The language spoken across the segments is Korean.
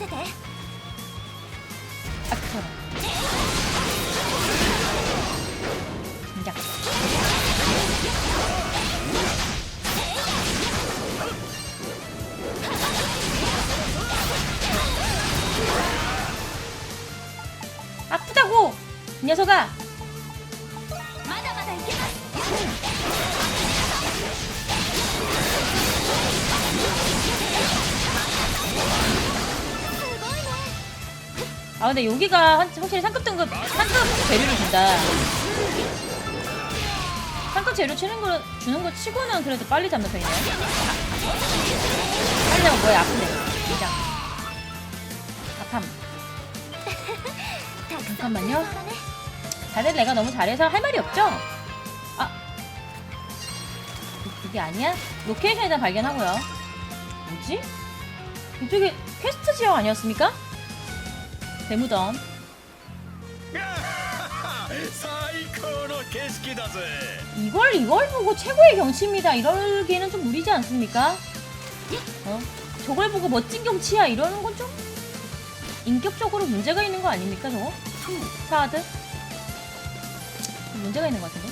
せて 아크처럼. 진 근데 여기가 한- 확실히 상급 등급 상급 재료를 준다. 상급 재료 치는 거 주는 거 치고는 그래도 빨리 잡는 편이네. 빨리 잡으면 뭐야 아픈데. 긴장. 아팜. 잠깐만요. 다들 내가 너무 잘해서 할 말이 없죠? 아 이게 아니야? 로케이션 일단 발견하고요. 뭐지? 이쪽에 퀘스트 지역 아니었습니까? 대무덤. 最高の景色だぜ 이걸 이걸 보고 최고의 경치입니다. 이러기에는 좀 무리지 않습니까? 어? 저걸 보고 멋진 경치야 이러는 건 좀 인격적으로 문제가 있는 거 아닙니까 저거? 사드 문제가 있는 것 같은데.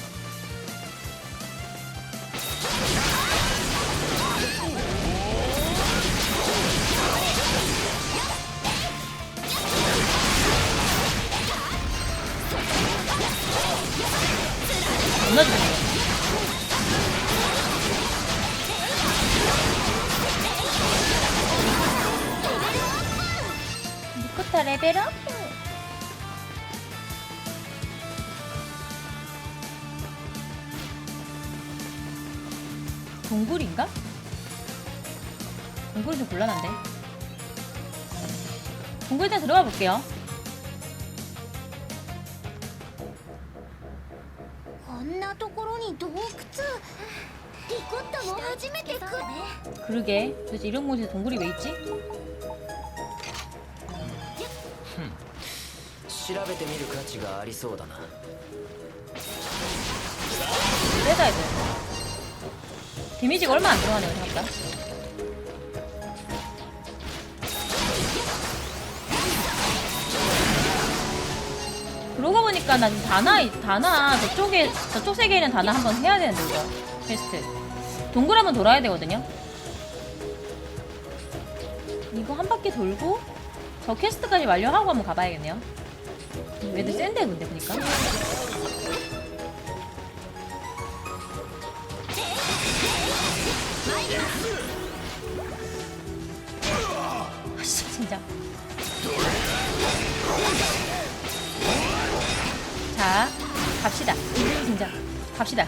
레벨업! 동굴인가? 동굴이 좀 곤란한데 동굴 일단 들어가 볼게요 그러게 도대체 이런 곳에 동굴이 왜 있지? 調べてみる価値がありそうだな 빼다 해도 데미지가 얼마 안 들어가네요 생각보다 그러고 보니까 난 다나 다나 저쪽에 저쪽 세계에는 다나 한번 해야 되는데 이거 퀘스트 동굴 한번 돌아야 되거든요 이거 한 바퀴 돌고 저 퀘스트까지 완료하고 한번 가봐야겠네요 애들 센데 근데 보니까. 아, 진짜. 자 갑시다. 진짜. 갑시다.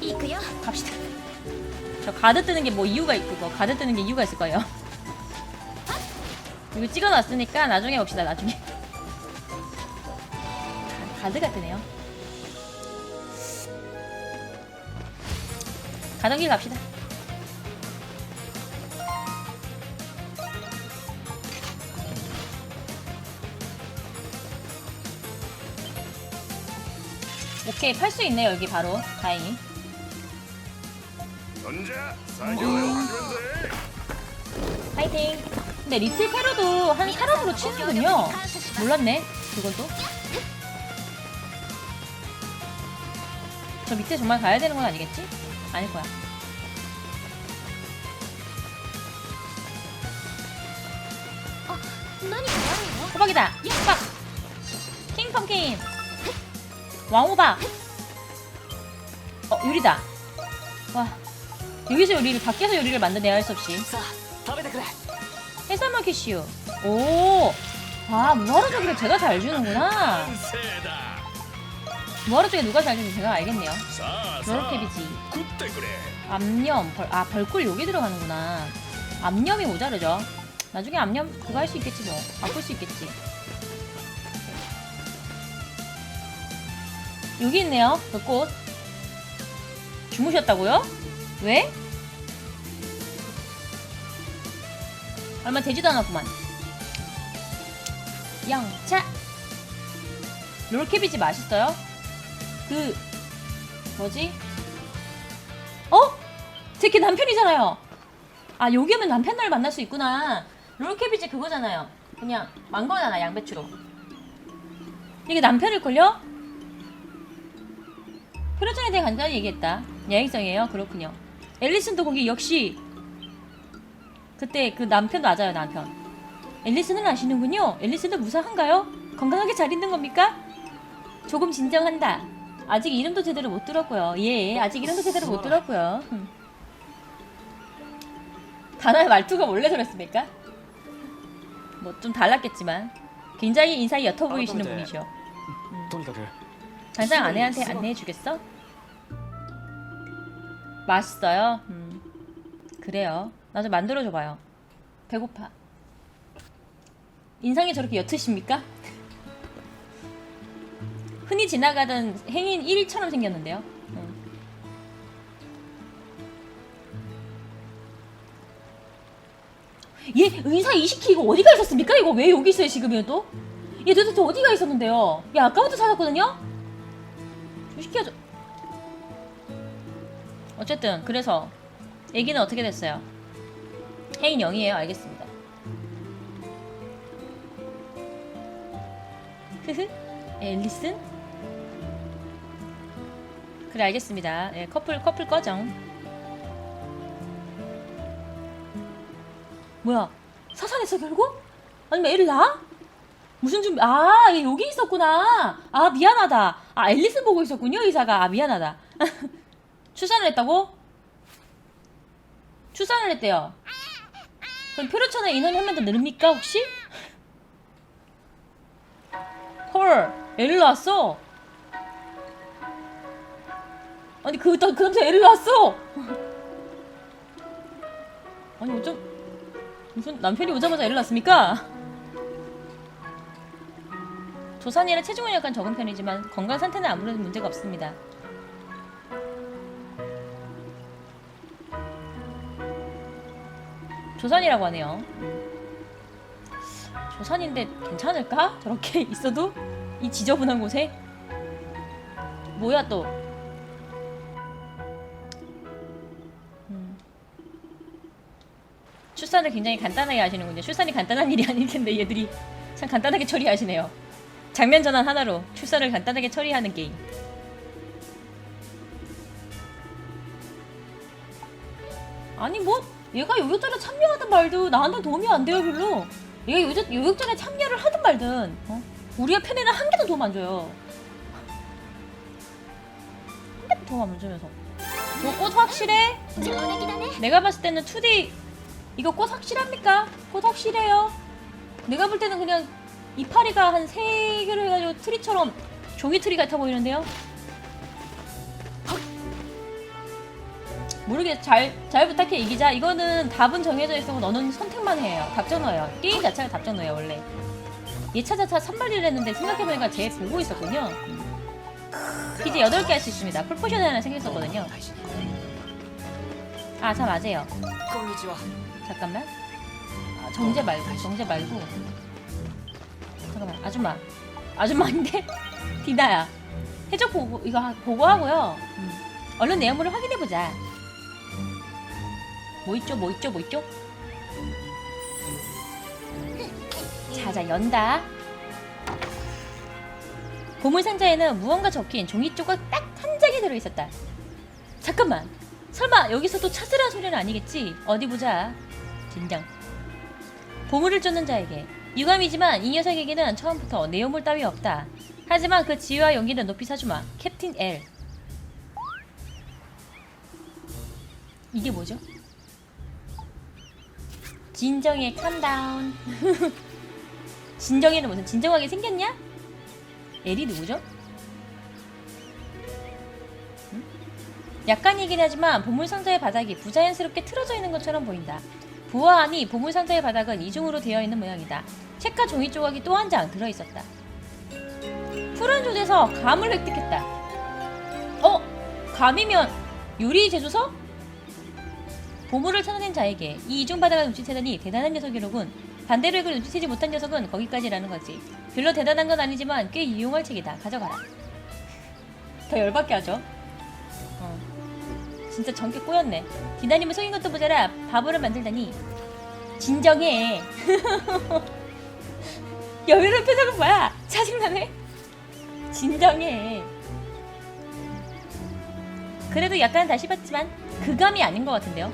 이끄요. 갑시다. 저 가드 뜨는 게 뭐 이유가 있고 뭐 가드 뜨는 게 이유가 있을 거예요. 이거 찍어놨으니까 나중에 봅시다 나중에. 가드가 되네요. 가던 길 갑시다. 오케이, 팔 수 있네요, 여기 바로. 다행히. 던자, 음. 파이팅! 근데 리틀 페로도 한 사람으로 치는군요. 몰랐네, 그건 또. 저 밑에 정말 가야 되는 건 아니겠지? 아닐 거야. 호박이다. 호박. 킹 펌킨. 왕호박. 어 유리다. 와 여기서 요리를 밖에서 요리를 만드네요 할 수 없이. 해산물 캐시오. 오. 아 무화과도 그래 제가 잘 주는구나. 부하루 중에 누가 잘했는지 제가 알겠네요. 저렇게비지 암염 벌, 아 벌꿀 여기 들어가는구나. 암염이 모자르죠. 나중에 암염 그거 할 수 있겠지 뭐. 바꿀 수 있겠지. 여기 있네요. 그 꽃. 주무셨다고요? 왜? 얼마 되지도 않았구만. 영차. 롤케비지 맛있어요? 그 뭐지? 어? 제걔 남편이잖아요. 아 여기 오면 남편을 만날 수 있구나. 롤캐비지 그거잖아요. 그냥 만 거잖아 양배추로. 이게 남편일걸요? 표류전에 대해 간단히 얘기했다. 야행성이에요. 그렇군요. 앨리슨도 거기 역시 그때 그 남편 맞아요 남편. 앨리슨은 아시는군요. 앨리슨도 무사한가요? 건강하게 잘 있는 겁니까? 조금 진정한다. 아직 이름도 제대로 못 들었고요. 예, 아직 이름도 제대로 못 들었고요. 음. 다나의 말투가 원래 저랬습니까? 뭐 좀 달랐겠지만 굉장히 인상이 옅어 보이시는 아, 또 이제- 분이죠. とにかく 당장 아내한테 안내해 주겠어? 맛있어요? 음. 그래요. 나 좀 만들어 줘봐요. 배고파. 인상이 저렇게 옅으십니까? 흔히 지나가던 행인 1처럼 생겼는데요. 음. 얘 의사 이시키 이거 어디가 있었습니까? 이거 왜 여기 있어요 지금이요 또? 얘 도대체 어디가 있었는데요? 얘 아까부터 찾았거든요? 좀 시켜줘. 어쨌든 그래서 얘기는 어떻게 됐어요? 혜인 0이에요. 알겠습니다. 흐흐. 앨리슨? 그래 알겠습니다. 예, 커플 커플 꺼정. 뭐야? 사산했어 결국? 아니면 애를 낳아? 무슨 준비? 아, 얘 여기 있었구나. 아, 미안하다. 아, 앨리스 보고 있었군요, 의사가. 아, 미안하다. 출산을 했다고? 출산을 했대요. 그럼 표류천에 인원 한명 더 늘립니까, 혹시? 헐, 애를 낳았어. 아니, 그, 나- 그 남자 애를 낳았어. 아니, 어쩜, 무슨 남편이 오자마자 애를 낳습니까? 조산이라 체중은 약간 적은 편이지만 건강 상태는 아무래도 문제가 없습니다. 조산이라고 하네요. 조산인데 괜찮을까? 저렇게 있어도 이 지저분한 곳에 뭐야 또? 출산을 굉장히 간단하게 하시는군요. 출산이 간단한 일이 아닐 텐데 얘들이 참 간단하게 처리하시네요. 장면 전환 하나로 출산을 간단하게 처리하는 게임. 아니 뭐 얘가 요격전에 참여하든 말든 나한테 도움이 안 돼요 별로. 얘가 요격, 요격전에 참여를 하든 말든 어? 우리의 편에는 한 개도 도움 안 줘요. 한 개도 도움 안 주면서. 저꽃 확실해? 내가 봤을 때는 2D 이거 꽃 확실합니까? 꽃 확실해요. 내가 볼 때는 그냥 이파리가 한 세 개를 해가지고 트리처럼 종이 트리 같아 보이는데요. 모르겠 잘잘 부탁해 이기자. 이거는 답은 정해져 있고 너는 선택만 해요. 답정너예요. 게임 자체가 답정너예요 원래. 예차자차 선발을 했는데 생각해보니까 쟤 보고 있었군요. 이제 8개 할 수 있습니다. 풀포션 하나 생겼었거든요. 아, 자 맞아요. 건니지와 잠깐만. 아, 정제 말고, 정제 말고. 잠깐만, 아줌마. 아줌마인데? 디나야. 해적 보고, 이거 보고하고요. 음. 얼른 내용물을 확인해보자. 뭐 있죠, 뭐 있죠, 뭐 있죠? 자자, 연다. 보물 상자에는 무언가 적힌 종이 조각 딱 한 장이 들어있었다. 잠깐만. 설마 여기서 또 찾으라는 소리는 아니겠지? 어디 보자. 진정. 보물을 쫓는 자에게 유감이지만 이 녀석에게는 처음부터 내용물 따위 없다. 하지만 그 지혜와 용기는 높이 사주마. 캡틴 L. 이게 뭐죠? 진정의 캄다운. 진정이는 무슨 진정하게 생겼냐? L이 누구죠? 약간이긴 하지만 보물상자의 바닥이 부자연스럽게 틀어져 있는 것처럼 보인다. 보아하니 보물상자의 바닥은 이중으로 되어 있는 모양이다. 책과 종이 조각이 또 한 장 들어 있었다. 푸른 조대에서 감을 획득했다. 어? 감이면 요리 제조서? 보물을 찾아낸 자에게 이 이중 바닥을 눈치채다니 대단한 녀석이로군. 반대로 이걸 눈치채지 못한 녀석은 거기까지라는 거지. 별로 대단한 건 아니지만 꽤 유용할 책이다. 가져가라. 더 열받게 하죠. 어. 진짜 전개 꼬였네. 디나님은 속인 것도 모자라 바보를 만들다니. 진정해. 여유로운 표정은 뭐야? 짜증나네. 진정해. 그래도 약간 다시 봤지만 그 감이 아닌 것 같은데요.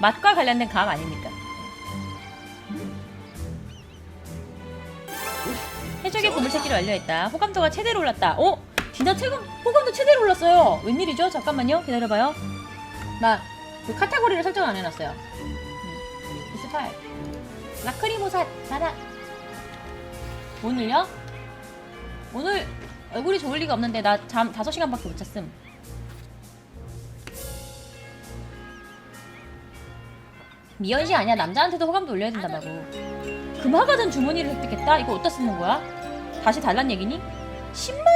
맛과 관련된 감 아닙니까? 해적의 보물 찾기를 완료했다. 호감도가 최대로 올랐다. 어? 진짜 최근 호감도 최대로 올랐어요. 웬일이죠? 잠깐만요. 기다려봐요. 나 그 카테고리를 설정 안 해놨어요. 음. 스파이 라크리모사 나라 오늘요? 오늘 얼굴이 좋을 리가 없는데 나 잠 5시간밖에 못 잤음. 미연 씨 아니야 남자한테도 호감도 올려야 된다고. 금화가든 주머니를 획득했다? 이거 어디다 쓰는 거야? 다시 달란 얘기니? 10만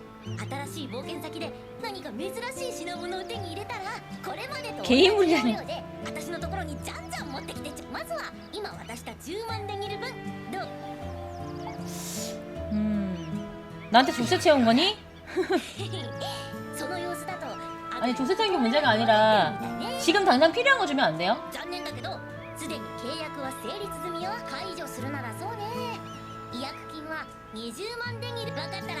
けで新しい冒険先で何か珍しい品物を手に入れたらこれまでと同じゲームじゃね要領で私のところにじゃんじゃん持ってきてちょまずは今渡した10万でにる分どう 음. 나한테 조세 채운 거니? その様子だと 아니 조세 채운 게 문제가 아니라 지금 당장 필요한 거 주면 안 돼요? 残念だけどすでに契約は成立済みよ解除するならそうね違約金は20万でにる分かったら黙って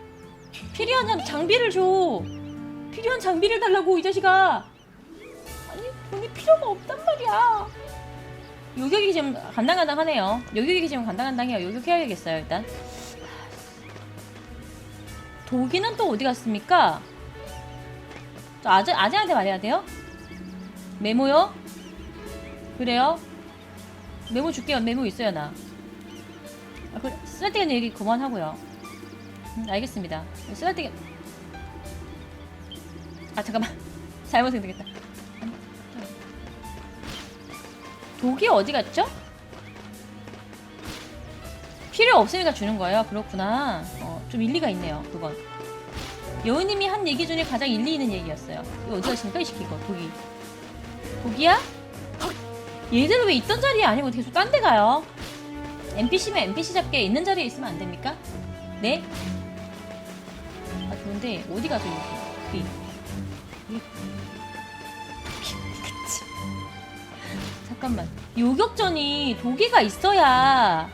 필요한 장- 장비를 줘! 필요한 장비를 달라고, 이 자식아! 아니, 돈이 필요가 없단 말이야! 요격이 지금 간당간당하네요. 요격이 지금 간당간당해요. 요격해야겠어요, 일단. 독이는 또 어디 갔습니까? 저 아재, 아재한테 말해야 돼요? 메모요? 그래요? 메모 줄게요. 메모 있어요, 나. 아, 그, 쓰잘데기 얘기 그만하고요. 음, 알겠습니다. 쓰잘데기. 아, 잠깐만. 잘못 생각했다. 독이 어디 갔죠? 필요 없으니까 주는 거예요. 그렇구나. 어, 좀 일리가 있네요. 그건. 여우님이 한 얘기 중에 가장 일리 있는 얘기였어요. 이거 어디 가십니까? 이 이거. 독이. 독이야? 얘들은 왜 있던 자리에 아니고 계속 딴 데 가요? NPC면 NPC 잡게 있는 자리에 있으면 안 됩니까? 네? 아 좋은데 어디 가죠 여기? 여기. 여기. 그치. 잠깐만 요격전이 도기가 있어야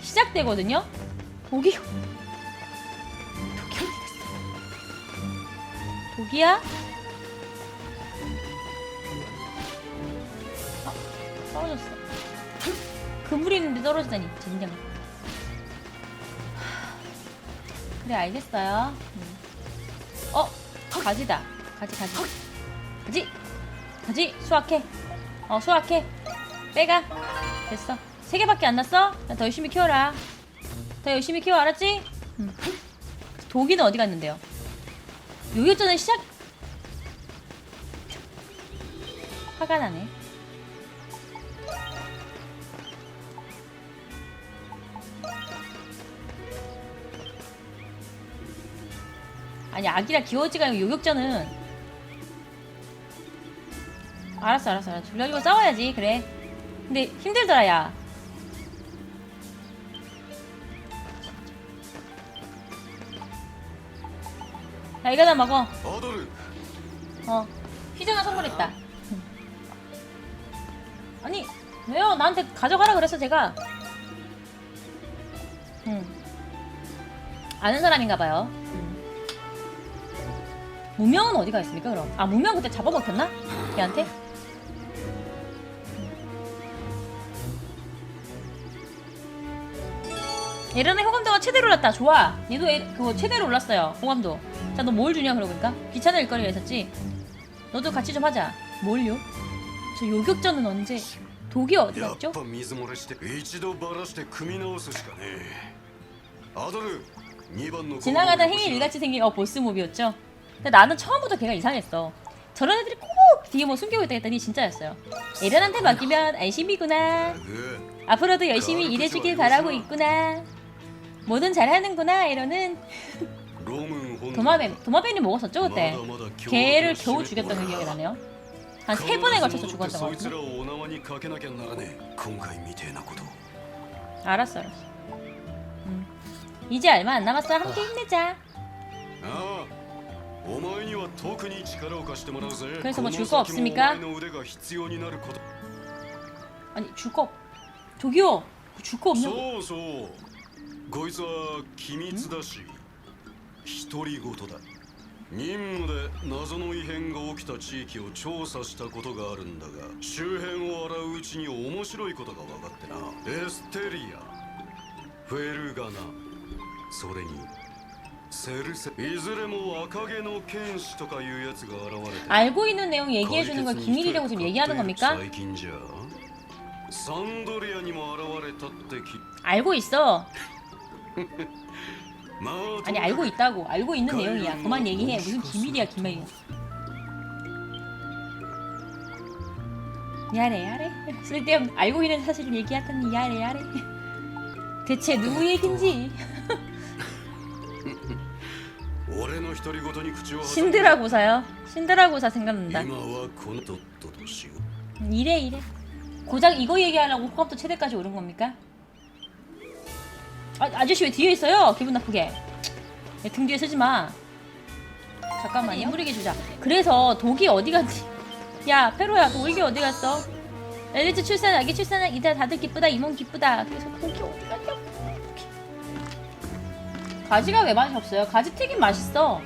시작되거든요? 도기 도기 어디 갔어? 도기야? 아 떨어졌어 그물이 있는데 떨어지다니 젠장 그래 알겠어요 음. 어 가지다. 가지 가지. 가지. 가지. 수확해. 어 수확해. 빼가. 됐어. 세 개밖에 안 났어? 나더 열심히 키워라. 더 열심히 키워 알았지? 음. 독이는 어디 갔는데요? 요격전은 시작! 화가 나네 아니 아기라 기워지가 아니고 요격자는 알았어 알았어 알았어 둘러주고 싸워야지 그래 근데 힘들더라 야 야, 이거 다 먹어. 어. 피자나 선물했다. 아니, 왜요? 나한테 가져가라 그랬어, 제가. 응. 아는 사람인가 봐요. 음. 무명은 어디가 있습니까, 그럼? 아, 무명 그때 잡아먹혔나? 걔한테? 예전에 호감도가 최대로 올랐다. 좋아. 얘도 애- 그거 최대로 올랐어요. 호감도. 자 너 뭘 주냐 그러니까 귀찮은 일거리가 있었지 너도 같이 좀 하자 뭘요? 저 요격전은 언제 독이 어디 やっ 갔죠? ぱ水漏れして一度バラして組み直すしかねえアドル2番の 지나가다 행위 일같이 생긴 어 보스 몹이었죠 근데 나는 처음부터 걔가 이상했어. 저런 애들이 꼭 뒤에 뭐 숨기고 있다 했더니 진짜였어요. 이런한테 맡기면 안심이구나. 앞으로도 열심히 일해주길 바라고 있구나. 뭐든 잘하는구나 이러는 도마뱀 도마뱀이 먹었었죠 그때 걔를 겨우 죽였던 기억이 나네요 한 세 번에 걸쳐서 죽었던 것 같은데 알았어 알았어 음. 이제 얼마 안 남았어 함께 힘내자 어. お前には特に力を貸してもらうぜ 그래서 뭐 こ 줄 の 거 先も 없습니까? お前の腕が必要になること 아니 줄 거 저기요 줄 거 없냐고 そうそうこいつは機密だし独り言だ任務で謎の異変が起きた地域を調査したことがあるんだが周辺を洗ううちに面白いことが分かってなエステリアフェルガナそれにセルセ いずれも赤毛の剣士とかいうやつが現れて 알고 있는 내용 얘기해주는 걸 기밀이라고 지금 얘기하는 겁니까? 最近じゃサンドリアにも現れたってき 알고 있어 まあ 아니 알고 있다고 알고 있는 내용이야 그만 얘기해 무슨 기밀이야 기밀이야 야래 야래 쓸데없는 알고 있는 사실을 얘기하더니 야래 야래 대체 누구 얘긴지 신드라고 사요. 신드라고 사 생각난다. 이래 이래. 고작 이거 얘기하려고 호감도 최대까지 오른 겁니까? 아, 아저씨 왜 뒤에 있어요? 기분 나쁘게. 야, 등 뒤에 서지 마. 잠깐만 이물이게 주자. 그래서 독이 어디 갔지? 야 페로야 독이 어디 갔어? 엘리트 출산 아기 출산 이달 다들 기쁘다 이몸 기쁘다. 그래서 독이 어디? 가지가 왜 맛이 없어요? 가지 튀김 맛있어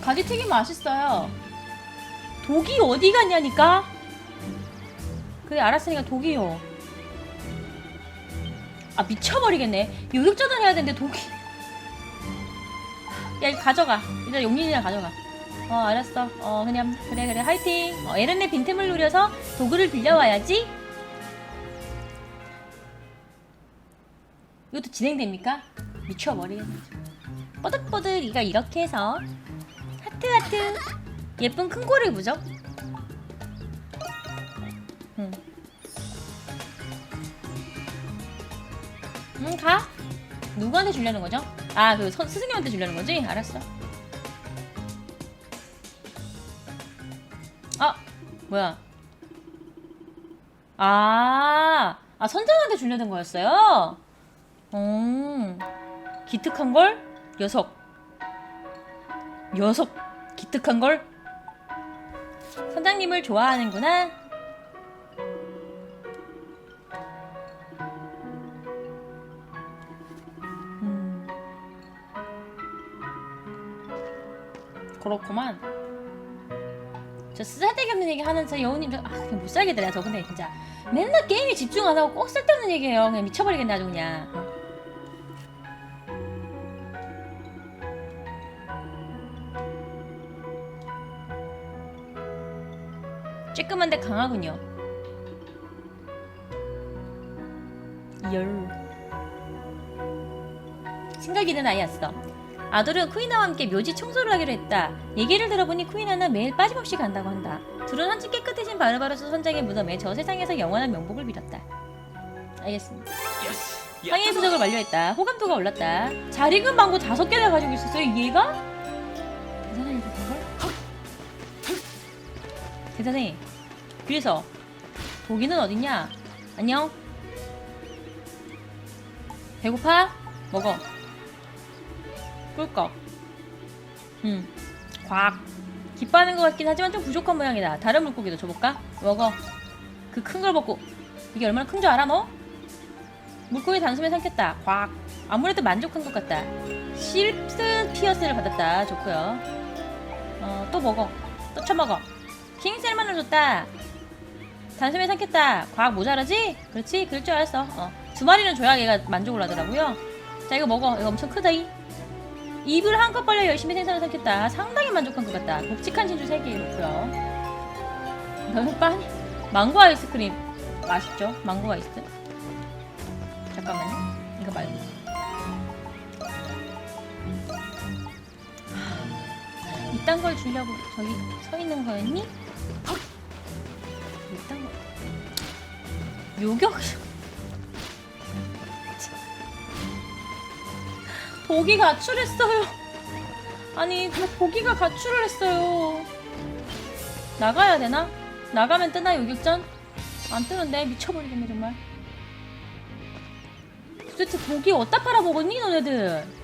가지 튀김 맛있어요 독이 어디 갔냐니까? 그래 알았으니까 독이요. 아 미쳐버리겠네. 요격전을 해야 되는데 독이. 야 이거 가져가. 일단 용린이랑 가져가. 어 알았어. 어 그냥 그래 그래 화이팅. 어, 에렌의 빈틈을 노려서 도구를 빌려와야지. 이것도 진행됩니까? 미쳐버리겠네. 뽀득뽀득 이가 이렇게 해서 하트 하트 예쁜 큰 고를 무죠? 응. 응, 가. 누구한테 주려는 거죠? 아, 그 선- 스승님한테 주려는 거지? 알았어. 아, 뭐야? 아, 아 선장한테 주려는 거였어요. 음, 기특한 걸 녀석. 녀석 기특한 걸. 선장님을 좋아하는구나. 음. 그렇구만. 저 쓰잘데기 없는 얘기 하는 저 여우님 저 아, 그냥 못 살겠더라 저 근데 진짜 맨날 게임에 집중 안 하고 꼭 쓸데없는 얘기해요 그냥 미쳐버리겠네 아주 그냥 쬐끔한데 강하군요 열 생각 있는 아이였어 아돌은 쿠이나와 함께 묘지 청소를 하기로 했다. 얘기를 들어보니 쿠이나는 매일 빠짐없이 간다고 한다. 둘은 한층 깨끗해진 바르바르스 선장의 무덤에 저 세상에서 영원한 명복을 빌었다. 알겠습니다. 상해 수적을 완료했다. 호감도가 올랐다. 잘 익은 망고 다섯 개나 가지고 있었어요. 얘가? 대단한 일인걸? 대단해. 그래서 독이는 어딨냐? 안녕. 배고파? 먹어. 꿀꺽. 음. 곽. 기뻐하는 것 같긴 하지만 좀 부족한 모양이다. 다른 물고기도 줘볼까? 먹어. 그 큰 걸 먹고. 이게 얼마나 큰 줄 알아 너? 물고기 단숨에 삼켰다. 곽. 아무래도 만족한 것 같다. 실스 피어스를 받았다. 좋고요. 어, 또 먹어. 또 쳐먹어. 킹셀만을 줬다. 단숨에 삼켰다. 곽 모자라지? 그렇지? 그럴 줄 알았어. 어. 두 마리는 줘야 얘가 만족을 하더라고요. 자, 이거 먹어. 이거 엄청 크다이. 입을 한껏 벌려 열심히 생선을 삼켰다. 상당히 만족한 것 같다. 묵직한 진주 3개 이렇고요. 너는 빵 망고 아이스크림 맛있죠? 망고 아이스. 잠깐만요. 이거 말고. 이딴 걸 주려고 저기 서 있는 거였니? 이딴 거. 요격. 보기 가출했어요. 아니, 그 보기가 가출을 했어요. 나가야 되나? 나가면 뜨나 요격전? 안 뜨는데 미쳐버리겠네 정말. 도대체 보기 어디다 팔아먹었니 너네들?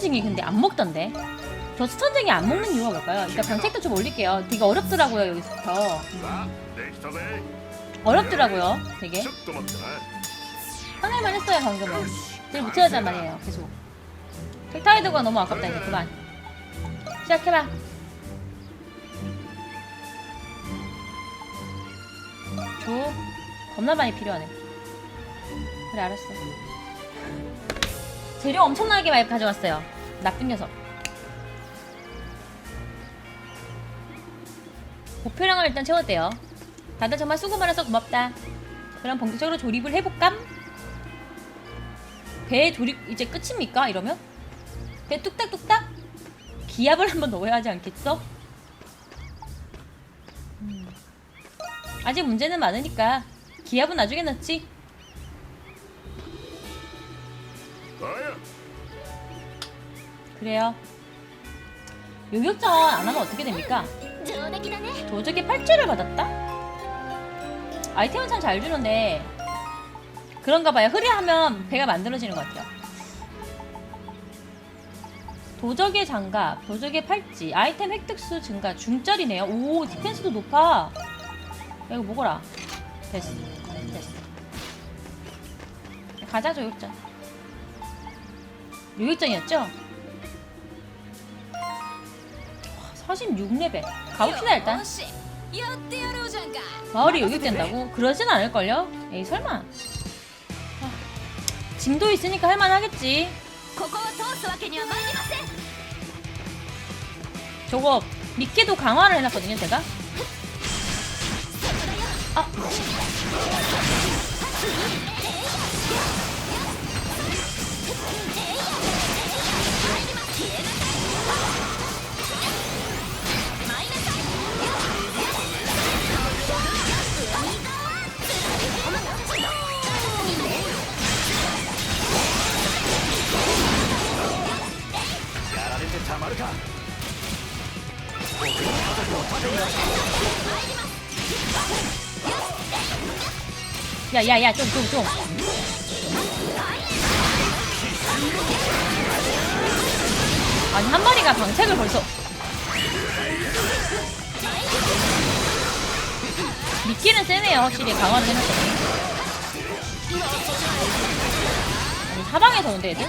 스턴징이 근데 안 먹던데? 저 스턴징이 안 먹는 이유가 뭘까요? 그러니까 방책도 좀 올릴게요. 되게 어렵더라고요 여기서부터. 어렵더라고요 되게. 화낼만 했어요 방금은. 제일 못해하단 말이에요 계속. 택타이드가 너무 아깝다 이제 그만. 시작해봐. 오 겁나 많이 필요하네. 그래 알았어. 재료 엄청나게 많이 가져왔어요. 나쁜 녀석. 목표량을 일단 채웠대요. 다들 정말 수고 많아서 고맙다. 그럼 본격적으로 조립을 해볼까? 배 조립 이제 끝입니까? 이러면? 배 뚝딱뚝딱? 기압을 한번 넣어야 하지 않겠어? 음. 아직 문제는 많으니까 기압은 나중에 넣지. 나야. 그래요. 요격전 안 하면 어떻게 됩니까? 도적의 팔찌를 받았다? 아이템은 참 잘 주는데 그런가 봐요. 흐려하면 배가 만들어지는 것 같아요. 도적의 장갑, 도적의 팔찌, 아이템 획득수 증가, 중짜리네요. 오, 디펜스도 높아. 야, 이거 먹어라. 됐어. 됐어. 가자, 조육전. 요격장이었죠? 46레벨 가봅시다 일단 마을이 요격된다고? 그러진 않을걸요? 에이 설마 아, 짐도 있으니까 할만하겠지 저거 미끼도 강화를 해놨거든요 제가 아. 야 야 야 좀 좀 좀. 아니 한 마리가 방책을 벌써. 미끼는 세네요 확실히. 강화를 해놨거든요. 아니 사방에서 온대 애들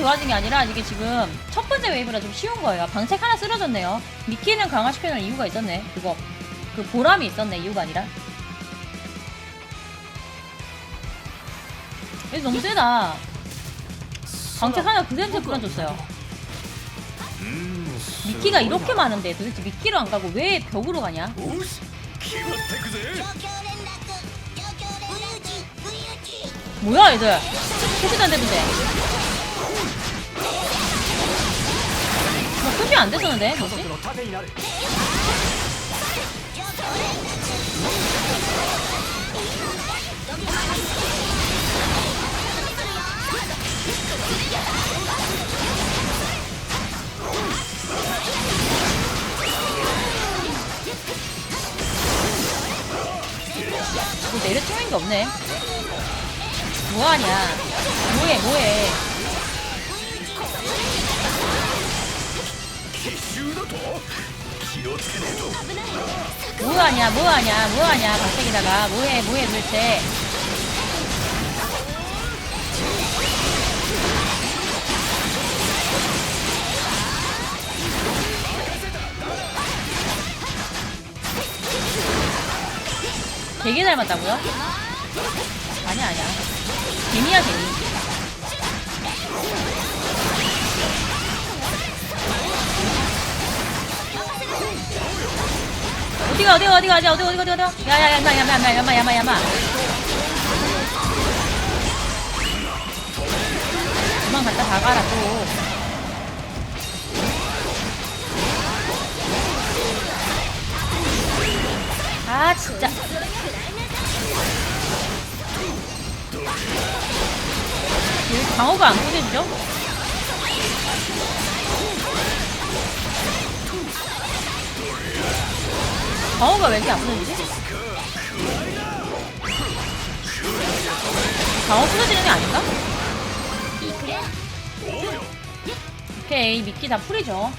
좋아진 게 아니라 이게 지금 첫 번째 웨이브라 좀 쉬운 거예요. 방책 하나 쓰러졌네요. 미키는 강화시켜놓은 이유가 있었네. 그거. 그 보람이 있었네. 이유가 아니라. 얘 너무 세다. 방책 하나 그대한테 뿌려줬어요. 미키가 이렇게 많은데 도대체 미키로 안 가고 왜 벽으로 가냐? 뭐야 얘들? 캐치도 안 되는데. 소비 안 되셨는데? 뭐지? 뭐 내려치는 게 없네. 뭐하냐. 뭐해, 뭐해. 뭐하냐 뭐하냐 뭐하냐 갑자기다가. 뭐해 뭐해 도대체. 되게 닮았다고요? 아니야 아니야. 개미야 개미 어디가 어디가 어디가 어디가 어디 어디 어디 어디 야야야 야마 야마 야마 야마 야마 야마. 그만 갖다 박아라 또. 아 진짜. 왜 방어가 안 부서지죠? 방어가 왜 이렇게 안 쓰는지? 방어 쓰러지는 게 아닌가? 오케이 미끼 다 풀이죠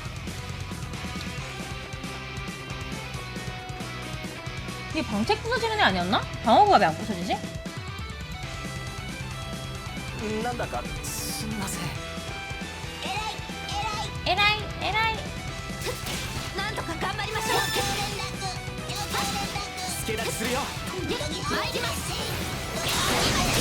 이게 방책 부서지는 애 아니었나? 방어구가 왜 안 부서지지? 에라이 에라이 에라이 에라이 助立ちするよ。参ります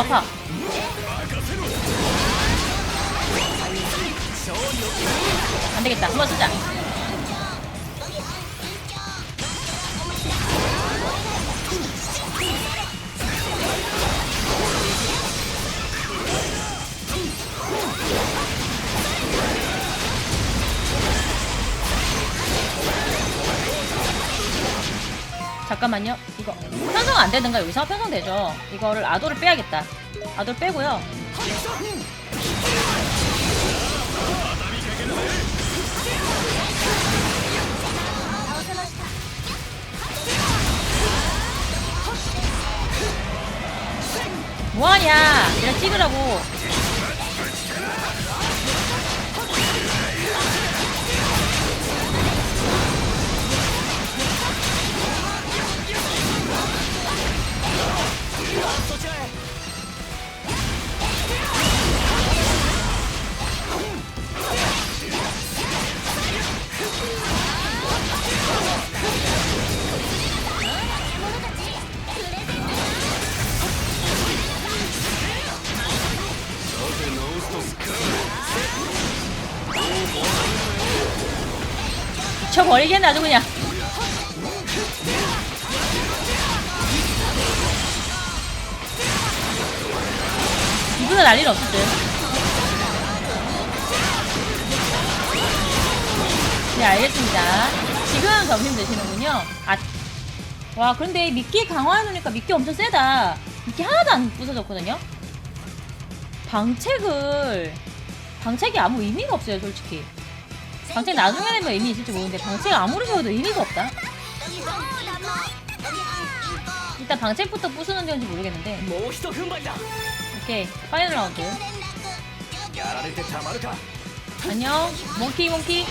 あお 안 되는가 여기서 편성 되죠. 이거를 아도를 빼야겠다. 아도를 빼고요. 뭐하냐? 내가 찍으라고. 쳐버리겠네 아주 그냥. 이보다 난리는 없을 듯. 네, 알겠습니다. 지금 점심 드시는군요. 아, 와, 그런데 미끼 강화해놓으니까 미끼 엄청 세다. 미끼 하나도 안 부서졌거든요? 방책을 방책이 아무 의미가 없어요 솔직히. 방책 나중에 되면 뭐 의미 있을지 모르는데 방책 아무리 세워도 의미가 없다. 일단 방책부터 부수는 건지 모르겠는데. 오케이 파이널 라운드. 안녕 몽키 몽키.